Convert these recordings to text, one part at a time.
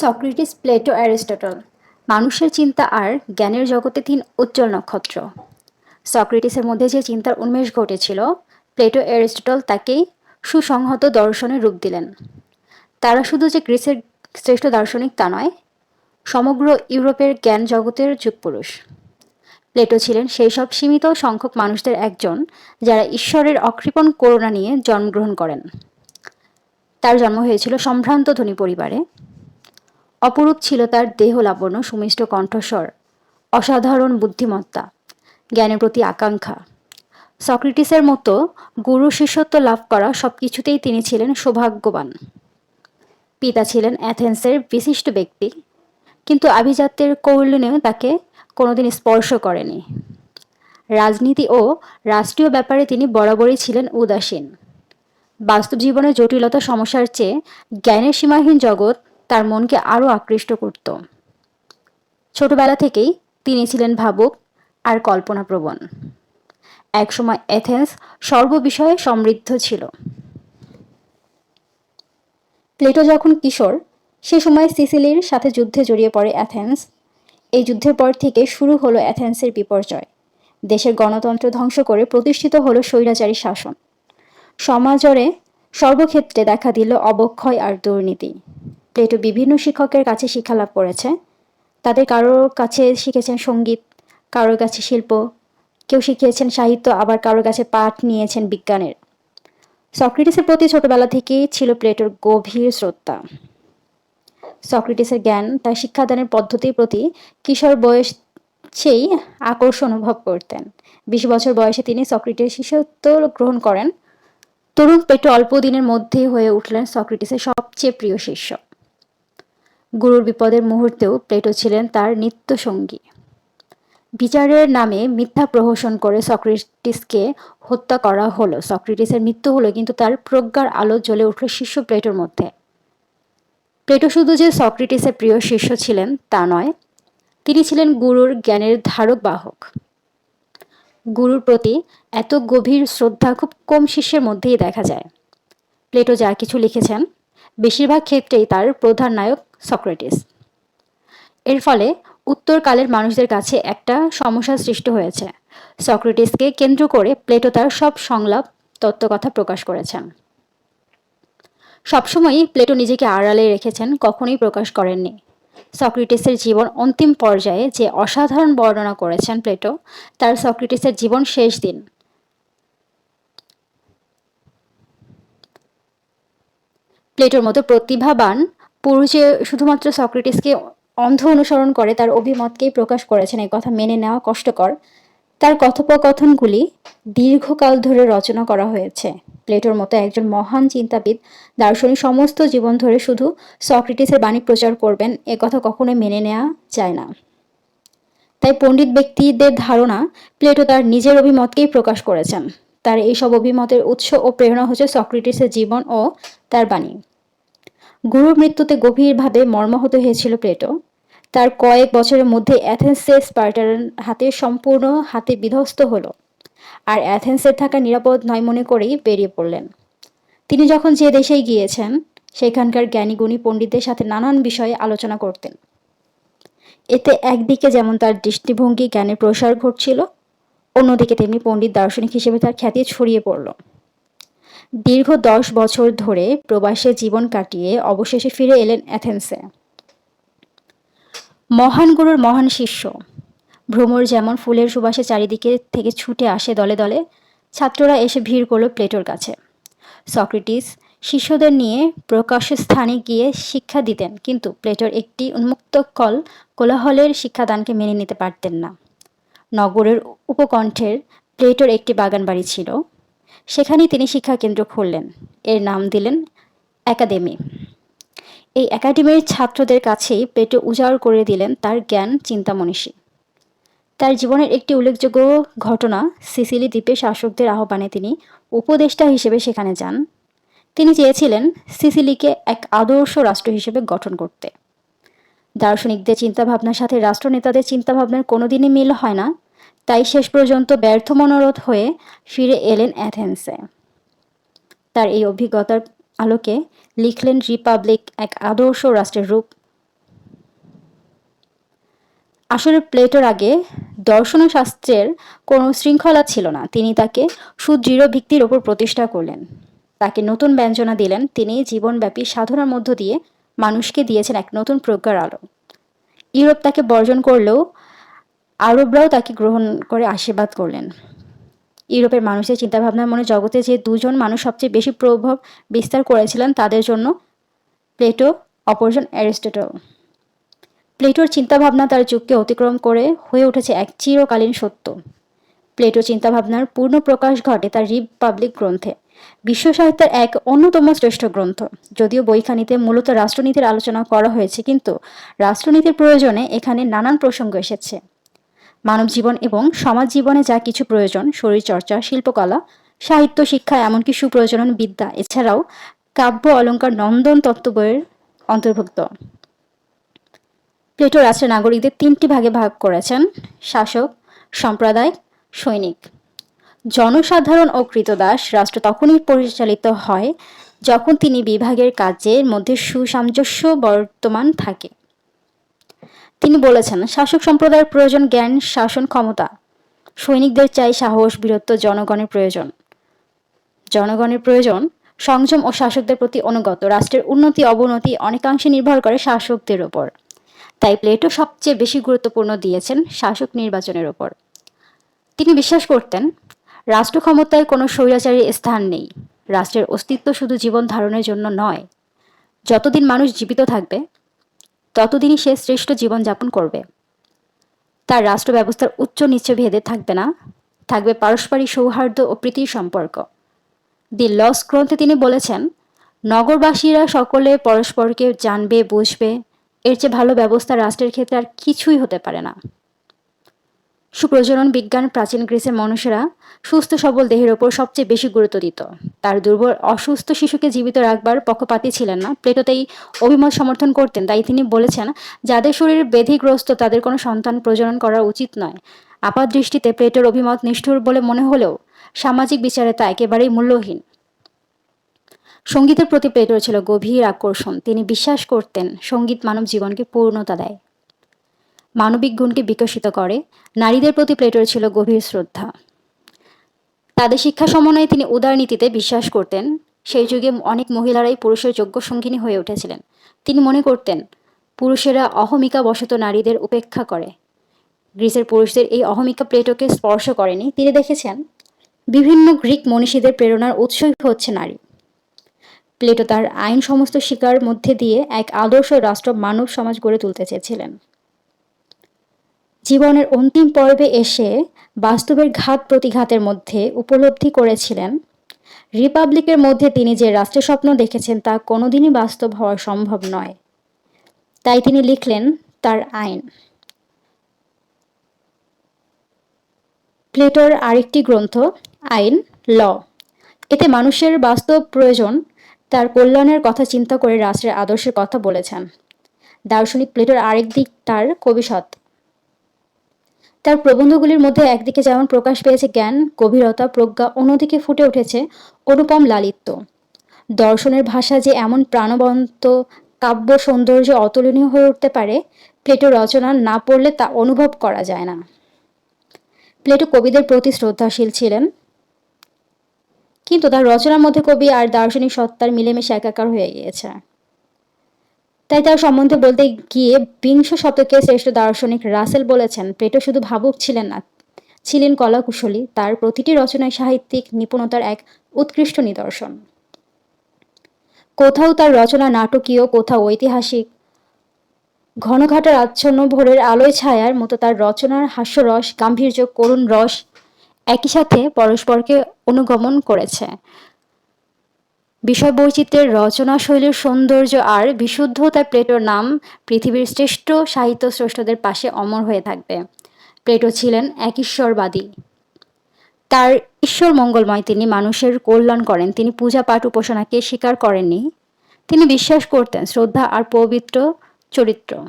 Socrates Plato Aristotle. মানুষের চিন্তা আর জ্ঞানের জগতে তিন উজ্জ্বল নক্ষত্র। সক্রেটিসের মধ্যে যে চিন্তার উন্মেষ ঘটেছিল, প্লেটো অ্যারিস্টটল তাকেই সুসংহত দর্শনের রূপ দিলেন। তারা শুধু যে গ্রিসের শ্রেষ্ঠ দার্শনিক তা নয়, সমগ্র ইউরোপের জ্ঞান জগতের যুগপুরুষ। প্লেটো ছিলেন সেই সব সীমিত সংখ্যক মানুষদের একজন যারা ঈশ্বরের অকৃপণ করুণা নিয়ে জন্মগ্রহণ করেন। তার জন্ম হয়েছিল সম্ভ্রান্ত ধনী পরিবারে। অপরূপ ছিল তার দেহ লাবণ্য, সুমিষ্ট কণ্ঠস্বর, অসাধারণ বুদ্ধিমত্তা, জ্ঞানের প্রতি আকাঙ্ক্ষা। সক্রেটিসের মতো গুরু শিষ্যত্ব লাভ করা সব কিছুতেই তিনি ছিলেন সৌভাগ্যবান। পিতা ছিলেন অ্যাথেন্সের বিশিষ্ট ব্যক্তি, কিন্তু আভিজাত্যের কৌলিনেও তাকে কোনোদিন স্পর্শ করেনি। রাজনীতি ও রাষ্ট্রীয় ব্যাপারে তিনি বরাবরই ছিলেন উদাসীন। বাস্তব জীবনের জটিলতা সমস্যার চেয়ে জ্ঞানের সীমাহীন জগৎ তার মনকে আরও আকৃষ্ট করত। ছোটবেলা থেকেই তিনি ছিলেন ভাবুক আর কল্পনাপ্রবণ। একসময় এথেন্স সর্ববিষয়ে সমৃদ্ধ ছিল। প্লেটো যখন কিশোর, সে সময় সিসিলির সাথে যুদ্ধে জড়িয়ে পড়ে অ্যাথেন্স। এই যুদ্ধের পর থেকে শুরু হলো অ্যাথেন্সের বিপর্যয়। দেশের গণতন্ত্র ধ্বংস করে প্রতিষ্ঠিত হলো স্বৈরাচারী শাসন। সমাজরে সর্বক্ষেত্রে দেখা দিল অবক্ষয় আর দুর্নীতি। প্লেটো বিভিন্ন শিক্ষকের কাছে শিক্ষা লাভ করেছে, তাদের কারোর কাছে শিখেছেন সংগীত, কারোর কাছে শিল্প, কেউ শিখিয়েছেন সাহিত্য, আবার কারোর কাছে পাঠ নিয়েছেন বিজ্ঞানের। সক্রেটিসের প্রতি ছোটবেলা থেকেই ছিল প্লেটোর গভীর শ্রদ্ধা। সক্রেটিসের জ্ঞান তার শিক্ষাদানের পদ্ধতির প্রতি কিশোর বয়সেই আকর্ষণ অনুভব করতেন। বিশ বছর বয়সে তিনি সক্রেটিস শিষ্যত্ব গ্রহণ করেন। তরুণ প্লেটো অল্প দিনের মধ্যেই হয়ে উঠলেন সক্রেটিসের সবচেয়ে প্রিয় শিষ্য। গুরুর বিপদের মুহূর্তেও প্লেটো ছিলেন তার নিত্য সঙ্গী বিচারের নামে মিথ্যা প্রহসন করে সক্রেটিসকে হত্যা করা হলো। সক্রেটিসের মৃত্যু হলো কিন্তু তার প্রজ্ঞার আলো জ্বলে উঠল শিষ্য প্লেটোর মধ্যে। প্লেটো শুধু যে সক্রেটিসের প্রিয় শিষ্য ছিলেন তা নয়, তিনি ছিলেন গুরুর জ্ঞানের ধারক বাহক। গুরুর প্রতি এত গভীর শ্রদ্ধা খুব কম শিষ্যের মধ্যেই দেখা যায়। প্লেটো যা কিছু লিখেছেন, বেশিরভাগ ক্ষেত্রেই তার প্রধান নায়ক সক্রেটিস। এর ফলে উত্তরকালের মানুষদের কাছে একটা সমস্যা সৃষ্টি হয়েছে। সক্রেটিসকে কেন্দ্র করে প্লেটো তার সব সংলাপ, তত্ত্বকথা প্রকাশ করেছেন। সবসময়ই প্লেটো নিজেকে আড়ালে রেখেছেন, কখনোই প্রকাশ করেননি। সক্রেটিসের জীবন অন্তিম পর্যায়ে যে অসাধারণ বর্ণনা করেছেন প্লেটো, তার সক্রেটিসের জীবন শেষ দিন। প্লেটোর মতো প্রতিভাবান পুরুষে শুধুমাত্র সক্রেটিসকে অন্ধ অনুসরণ করে, তার অভিমতকেই প্রকাশ করেছেন এই কথা মেনে নেওয়া কষ্টকর। তার কথোপকথনগুলি দীর্ঘকাল ধরে রচনা করা হয়েছে। প্লেটোর মতো একজন মহান চিন্তাবিদ দার্শনিক সমস্ত জীবন ধরে শুধু সক্রেটিসের বাণী প্রচার করবেন, এ কথা কখনোই মেনে নেওয়া যায় না। তাই পণ্ডিত ব্যক্তিদের ধারণা, প্লেটো তার নিজের অভিমতকেই প্রকাশ করেছেন। তার এইসব অভিমতের উৎস ও প্রেরণা হচ্ছে সক্রেটিসের জীবন ও তার বাণী। গুরুর মৃত্যুতে গভীরভাবে মর্মাহত হয়েছিল প্লেটো। তার কয়েক বছরের মধ্যে অ্যাথেন্সের স্পার্টার হাতে সম্পূর্ণ হাতে বিধ্বস্ত হলো আর অ্যাথেন্সের থাকা নিরাপদ নয় মনে করেই বেরিয়ে পড়লেন। তিনি যখন যে দেশেই গিয়েছেন, সেখানকার জ্ঞানী গুণী পণ্ডিতদের সাথে নানান বিষয়ে আলোচনা করতেন। এতে একদিকে যেমন তার দৃষ্টিভঙ্গি জ্ঞানের প্রসার ঘটছিল, অন্যদিকে তেমনি পণ্ডিত দার্শনিক হিসেবে তার খ্যাতি ছড়িয়ে পড়ল। দীর্ঘ দশ বছর ধরে প্রবাসে জীবন কাটিয়ে অবশেষে ফিরে এলেন অ্যাথেন্সে। মহান গুরুর মহান শিষ্য। ভ্রমর যেমন ফুলের সুবাসে চারিদিকে থেকে ছুটে আসে দলে দলে, ছাত্ররা এসে ভিড় করল প্লেটোর কাছে। সক্রেটিস শিষ্যদের নিয়ে প্রকাশ্য স্থানে গিয়ে শিক্ষা দিতেন, কিন্তু প্লেটোর একটি উন্মুক্ত কল কোলাহলের শিক্ষাদানকে মেনে নিতে পারতেন না। নগরের উপকণ্ঠের প্লেটোর একটি বাগান বাড়ি ছিল। সেখানেই তিনি শিক্ষা কেন্দ্র খুললেন। এর নাম দিলেন একাডেমি। এই একাডেমির ছাত্রদের কাছেই পেটে উজাড় করে দিলেন তার জ্ঞান চিন্তা মনীষী তার জীবনের একটি উল্লেখযোগ্য ঘটনা সিসিলি দ্বীপের শাসকদের আহ্বানে তিনি উপদেষ্টা হিসেবে সেখানে যান। তিনি চেয়েছিলেন সিসিলিকে এক আদর্শ রাষ্ট্র হিসেবে গঠন করতে। দার্শনিকদের চিন্তাভাবনার সাথে রাষ্ট্রনেতাদের চিন্তাভাবনার কোনোদিনই মিল হয় না। তাই শেষ পর্যন্ত ব্যর্থ মনোরথ হয়ে ফিরে এলেন অ্যাথেন্সে। তার এই অভিজ্ঞতার আলোকে লিখলেন রিপাবলিক এক আদর্শ রাষ্ট্রের রূপ। আসলে প্লেটোর আগে দর্শন ও শাস্ত্রের কোনো শৃঙ্খলা ছিল না। তিনি তাকে সুদৃঢ় ভিত্তির ওপর প্রতিষ্ঠা করলেন। তাকে নতুন ব্যঞ্জনা দিলেন। তিনি জীবনব্যাপী সাধনার মধ্য দিয়ে মানুষকে দিয়েছেন এক নতুন প্রজ্ঞার আলো। ইউরোপ তাকে বর্জন করলেও আরবরাও তাকে গ্রহণ করে আশীর্বাদ করলেন। ইউরোপের মানুষের চিন্তাভাবনার মনে জগতে যে দুজন মানুষ সবচেয়ে বেশি প্রভাব বিস্তার করেছিলেন তাদের জন্য প্লেটো, অপরজন অ্যারিস্টটল। প্লেটোর চিন্তাভাবনা তার যুগকে অতিক্রম করে হয়ে উঠেছে এক চিরকালীন সত্য। প্লেটো চিন্তাভাবনার পূর্ণ প্রকাশ ঘটে তার রিপাবলিক গ্রন্থে। বিশ্ব সাহিত্যের এক অন্যতম শ্রেষ্ঠ গ্রন্থ। যদিও বইখানিতে মূলত রাষ্ট্রনীতির আলোচনা করা হয়েছে, কিন্তু রাষ্ট্রনীতির প্রয়োজনে এখানে নানান প্রসঙ্গ এসেছে। মানব জীবন এবং সমাজ জীবনে যা কিছু প্রয়োজন, শরীরচর্চা, শিল্পকলা, সাহিত্য, শিক্ষা, এমনকি সুপ্রয়োজনন বিদ্যা, এছাড়াও কাব্য, অলঙ্কার, নন্দন তত্ত্ব বইয়ের অন্তর্ভুক্ত। প্লেটো রাষ্ট্রের নাগরিকদের তিনটি ভাগে ভাগ করেছেন শাসক সম্প্রদায় সৈনিক। জনসাধারণ ও কৃতদাস রাষ্ট্র তখনই পরিচালিত হয় যখন তিনি বিভাগের কাজের মধ্যে সুসামঞ্জস্য বর্তমান থাকে। তিনি বলেছেন, শাসক সম্প্রদায়ের প্রয়োজন জ্ঞান, শাসন ক্ষমতা। সৈনিকদের চাই সাহস, বীরত্ব, জনগণের প্রয়োজন। জনগণের প্রয়োজন, সংযম ও শাসকদের প্রতি অনুগত। রাষ্ট্রের উন্নতি, অবনতি অনেকাংশে নির্ভর করে শাসকদের ওপর। তাই প্লেটো সবচেয়ে বেশি গুরুত্বপূর্ণ দিয়েছেন শাসক নির্বাচনের ওপর। তিনি বিশ্বাস করতেন, রাষ্ট্র ক্ষমতায় কোনো স্বৈরাচারী স্থান নেই। রাষ্ট্রের অস্তিত্ব শুধু জীবন ধারণের জন্য নয়, যতদিন মানুষ জীবিত থাকবে ততদিনই সে শ্রেষ্ঠ জীবনযাপন করবে। তার রাষ্ট্র ব্যবস্থার উচ্চ নিচে ভেদে থাকবে না। থাকবে পারস্পরিক সৌহার্দ্য ও প্রীতির সম্পর্ক। দি লস গ্রন্থে তিনি বলেছেন, নগরবাসীরা সকলে পরস্পরকে জানবে, বুঝবে। এর চেয়ে ভালো ব্যবস্থা রাষ্ট্রের ক্ষেত্রে আর কিছুই হতে পারে না। সুপ্রজনন বিজ্ঞান প্রাচীন গ্রিসের মানুষেরা সুস্থ সবল দেহের ওপর সবচেয়ে বেশি গুরুত্ব দিত। তার দুর্বল, অসুস্থ শিশুকে জীবিত রাখবার পক্ষপাতী ছিলেন না। প্লেটোতেই অভিমত সমর্থন করতেন, তাই তিনি বলেছেন, যাদের শরীর ব্যাধিগ্রস্ত, তাদের কোনো সন্তান প্রজনন করা উচিত নয়। আপাত দৃষ্টিতে প্লেটোর অভিমত নিষ্ঠুর বলে মনে হলেও সামাজিক বিচারে তা একেবারেই মূল্যহীন। সঙ্গীতের প্রতি প্লেটোর ছিল গভীর আকর্ষণ। তিনি বিশ্বাস করতেন, সংগীত মানব জীবনকে পূর্ণতা দেয়। মানবিক গুণকে বিকশিত করে, নারীদের প্রতি প্লেটোর ছিল গভীর শ্রদ্ধা। তাদের শিক্ষা সমন্বয়ে তিনি উদারনীতিতে বিশ্বাস করতেন। সেই যুগে অনেক মহিলারাই পুরুষের যোগ্য সঙ্গিনী হয়ে উঠেছিলেন। তিনি মনে করতেন, পুরুষেরা অহমিকা বশত নারীদের উপেক্ষা করে। গ্রিসের পুরুষদের এই অহমিকা প্লেটোকে স্পর্শ করেনি। তিনি দেখেছেন, বিভিন্ন গ্রিক মনীষীদের প্রেরণার উৎসই হচ্ছে নারী। প্লেটো তার আইন সমস্ত শিকার মধ্যে দিয়ে এক আদর্শ রাষ্ট্র মানব সমাজ গড়ে তুলতে চেয়েছিলেন। জীবনের অন্তিম পর্বে এসে বাস্তবের ঘাত প্রতিঘাতের মধ্যে উপলব্ধি করেছিলেন। রিপাবলিকের মধ্যে তিনি যে রাষ্ট্রের স্বপ্ন দেখেছেন তা কোনোদিনই বাস্তব হওয়া সম্ভব নয়। তাই তিনি লিখলেন তার আইন। প্লেটোর আরেকটি গ্রন্থ, আইন, ল। এতে মানুষের বাস্তব প্রয়োজন, তার কল্যাণের কথা চিন্তা করে রাষ্ট্রের আদর্শের কথা বলেছেন। দার্শনিক প্লেটোর আরেক দিক তার কবিসৎ। তার প্রবন্ধগুলির মধ্যে একদিকে যেমন প্রকাশ পেয়েছে জ্ঞান, গভীরতা, প্রজ্ঞা, অন্যদিকে ফুটে উঠেছে অনুপম লালিত্য। দর্শনের ভাষা যে এমন প্রাণবন্ত কাব্য সৌন্দর্য অতুলনীয় হয়ে উঠতে পারে, প্লেটো রচনা না পড়লে তা অনুভব করা যায় না। প্লেটো কবিদের প্রতি শ্রদ্ধাশীল ছিলেন। কিন্তু তার রচনার মধ্যে কবি আর দার্শনিক সত্তার মিলেমিশে একাকার হয়ে গিয়েছে। তাই তার সম্বন্ধে বলতে গিয়ে বিংশ শতকের শ্রেষ্ঠ দার্শনিক রাসেল বলেছেন প্লেটো শুধু ভাবুক ছিলেন না, ছিলেন কলাকুশলী। তার প্রতিটি রচনায় সাহিত্যিক নিপুণতার এক উৎকৃষ্ট নিদর্শন। কোথাও তার রচনা নাটকীয়, কোথাও ঐতিহাসিক। ঘনঘাটার আচ্ছন্ন ভোরের আলোয় ছায়ার মতো তার রচনার হাস্যরস, গাম্ভীর্য, করুণ রস একই সাথে পরস্পরকে অনুগমন করেছে। বিষয় বৈচিত্র্যের রচনা শৈলীর সৌন্দর্য আর বিশুদ্ধতায় প্লেটোর নাম পৃথিবীর শ্রেষ্ঠ সাহিত্য স্রষ্টদের পাশে অমর হয়ে থাকবে। প্লেটো ছিলেন এক ঈশ্বরবাদী। তার ঈশ্বর মঙ্গলময় তিনি মানুষের কল্যাণ করেন, তিনি পূজা পাঠ উপাসনাকে স্বীকার করেননি, তিনি বিশ্বাস করতেন, শ্রদ্ধা আর পবিত্র চরিত্র।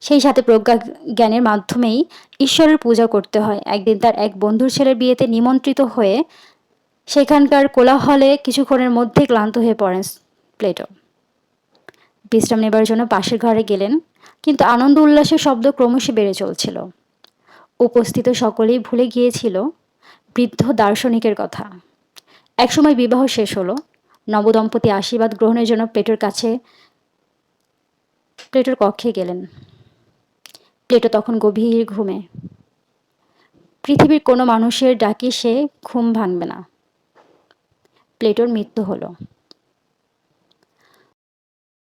সেই সাথে প্রজ্ঞা জ্ঞানের মাধ্যমেই ঈশ্বরের পূজা করতে হয়। একদিন তার এক বন্ধুর ছেলের বিয়েতে নিমন্ত্রিত হয়ে সেখানকার কোলাহলে কিছুক্ষণের মধ্যে ক্লান্ত হয়ে পড়েন প্লেটো। বিশ্রাম নেবার জন্য পাশের ঘরে গেলেন, কিন্তু আনন্দ উল্লাসের শব্দ ক্রমশ বেড়ে চলছিল। উপস্থিত সকলেই ভুলে গিয়েছিল বৃদ্ধ দার্শনিকের কথা। একসময় বিবাহ শেষ হলো, নবদম্পতি আশীর্বাদ গ্রহণের জন্য প্লেটোর কাছে, প্লেটোর কক্ষে গেলেন। প্লেটো তখন গভীর ঘুমে। পৃথিবীর কোনো মানুষের ডাকি সে ঘুম ভাঙবে না। প্লেটোর মৃত্যু হলো।